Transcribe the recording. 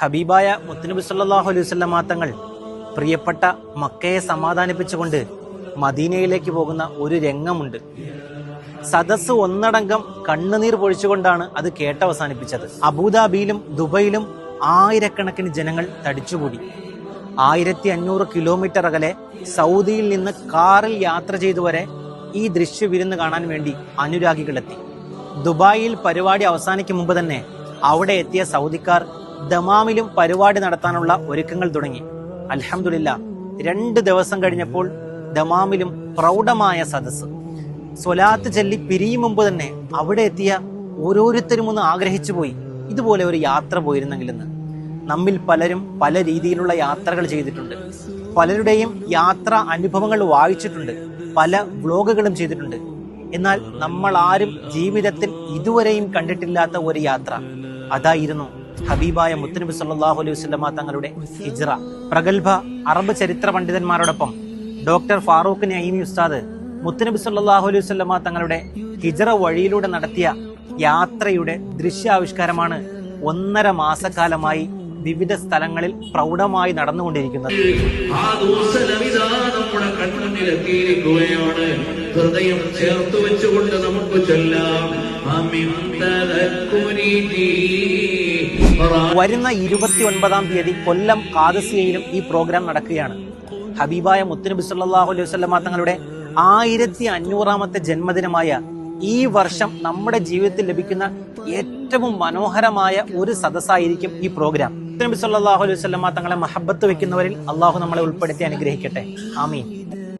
ഹബീബായ മുത്തനബി സല്ലാഹു അലൈഹി വസല്ലമ തങ്ങൾ പ്രിയപ്പെട്ട മക്കയെ സമാധാനിപ്പിച്ചുകൊണ്ട് മദീനയിലേക്ക് പോകുന്ന ഒരു രംഗമുണ്ട്. സദസ് ഒന്നടങ്കം കണ്ണുനീർ പൊഴിച്ചുകൊണ്ടാണ് അത് കേട്ടവസാനിപ്പിച്ചത്. അബുദാബിയിലും ദുബൈയിലും ആയിരക്കണക്കിന് ജനങ്ങൾ തടിച്ചുകൂടി. ആയിരത്തി അഞ്ഞൂറ് കിലോമീറ്റർ അകലെ സൗദിയിൽ നിന്ന് കാറിൽ യാത്ര ചെയ്തു വരെ ഈ ദൃശ്യ വിരുന്ന് കാണാൻ വേണ്ടി അനുരാഗികളെത്തി. ദുബായിൽ പരിപാടി അവസാനിക്കും മുമ്പ് തന്നെ അവിടെ എത്തിയ സൗദിക്കാർ ദമാമിലും പരിപാടി നടത്താനുള്ള ഒരുക്കങ്ങൾ തുടങ്ങി. അലഹമില്ല രണ്ട് ദിവസം കഴിഞ്ഞപ്പോൾ ദമാമിലും പ്രൗഢമായ സദസ്സ്. സ്വലാത്ത് ചെല്ലി പിരിയും മുമ്പ് തന്നെ അവിടെ എത്തിയ ഓരോരുത്തരും ഒന്ന് ആഗ്രഹിച്ചു പോയി. ഇതുപോലെ ഒരു യാത്ര പോയിരുന്നെങ്കിലെന്ന് നമ്മിൽ പലരും പല രീതിയിലുള്ള യാത്രകൾ ചെയ്തിട്ടുണ്ട്. പലരുടെയും യാത്ര അനുഭവങ്ങൾ വായിച്ചിട്ടുണ്ട്. പല വ്ലോഗുകളും ചെയ്തിട്ടുണ്ട്. എന്നാൽ നമ്മൾ ആരും ജീവിതത്തിൽ ഇതുവരെയും കണ്ടിട്ടില്ലാത്ത ഒരു യാത്ര. അതായിരുന്നു ഹബീബായ മുത്തനബി സല്ലാഹു അലൈഹി വസ്ലമ തങ്ങളുടെ ഹിജ്റ. പ്രഗത്ഭ അറബ് ചരിത്ര പണ്ഡിതന്മാരോടൊപ്പം ഡോക്ടർ ഫാറൂഖ് നയീമി ഉസ്താദ് മുത്തനബി സല്ലാഹു അലൈഹി വസ്ലമ തങ്ങളുടെ ഹിജ്റ വഴിയിലൂടെ നടത്തിയ യാത്രയുടെ ദൃശ്യാവിഷ്കാരമാണ് ഒന്നര മാസക്കാലമായി വിവിധ സ്ഥലങ്ങളിൽ പ്രൗഢമായി നടന്നുകൊണ്ടിരിക്കുന്നത്. നമ്മുടെ ഹൃദയം ചേർത്ത് വെച്ചുകൊണ്ട് നമുക്ക് ചൊല്ലാം. തദക്കുരിനി വരുന്ന ഇരുപത്തി ഒൻപതാം തീയതി കൊല്ലം കാദസിയയിലും ഈ പ്രോഗ്രാം നടക്കുകയാണ്. ഹബീബായ മുത്തനബി സല്ലാഹു അലൈഹി വസല്ലമ തങ്ങളുടെ ആയിരത്തി അഞ്ഞൂറാമത്തെ ജന്മദിനമായ ഈ വർഷം നമ്മുടെ ജീവിതത്തിൽ ലഭിക്കുന്ന ഏറ്റവും മനോഹരമായ ഒരു സദസ്സായിരിക്കും ഈ പ്രോഗ്രാം. മുത്തനബി സല്ലാഹു അലൈഹി വസല്ലമ തങ്ങളെ മഹബത്ത് വെക്കുന്നവരിൽ അള്ളാഹു നമ്മളെ ഉൾപ്പെടുത്തി അനുഗ്രഹിക്കട്ടെ. ആമീൻ.